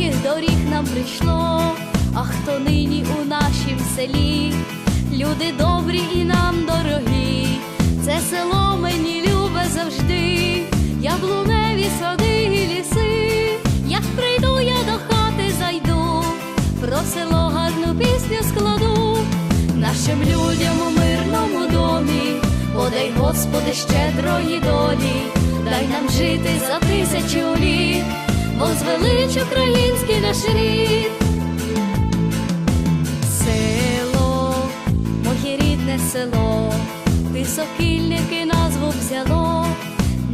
доріг нам прийшло, а хто нині у нашім селі, люди добрі і нам дорогі, це село мені любе завжди, яблуневі сади і ліси, як прийду я до хати зайду, про село гарну пісню складу, нашим людям у мирному домі, подай, Господи, щедрої долі, дай нам жити за тисячу літ, возвелич український наш рід. Село, моє рідне село, ти сокільники назву взяло,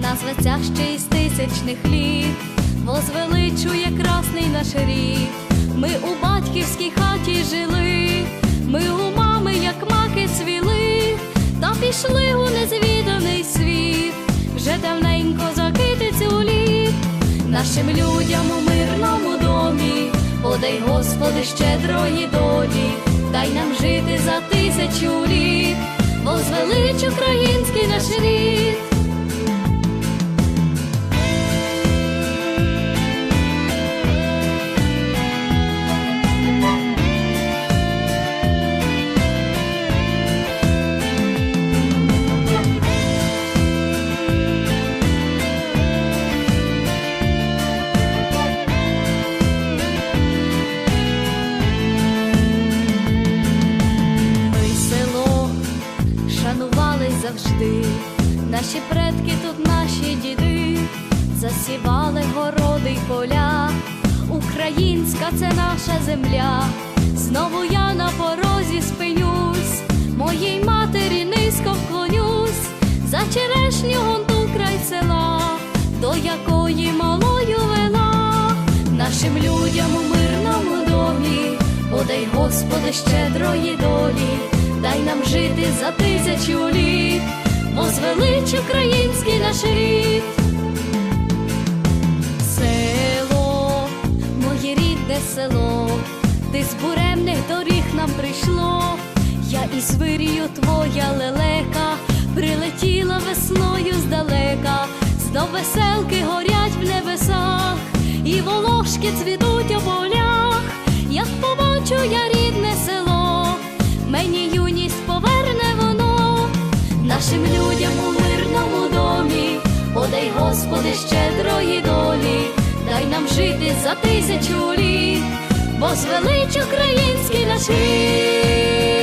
назва ця ще із тисячних літ, возвеличує красний наш рід. Ми у батьківській хаті жили, ми у мами, як маки цвіли, та пішли у незвіданий світ, вже літ, нашим людям у мирному домі, подай, Господи, щедрої долі, дай нам жити за тисячу літ, бо звелич український наш рід. Завжди, наші предки тут, наші діди, засівали городи й поля, українська це наша земля. Знову я на порозі спинюсь, моїй матері низько вклонюсь, за черешню гонту край села, до якої малою вела, нашим людям у мирному домі, подай, Господи, щедрої долі, дай нам жити за тисячу літ, український наш рід. Село, моє рідне село, ти з буремних доріг нам прийшло, я із вирію твоя лелека, прилетіла весною здалека, знов веселки горять в небесах, і волошки цвітуть у полях, як побачу я рідне село, мені юність поверне воно, нашим людям Господи, щедрої долі, дай нам жити за тисячу літ, возвелич український наш рід.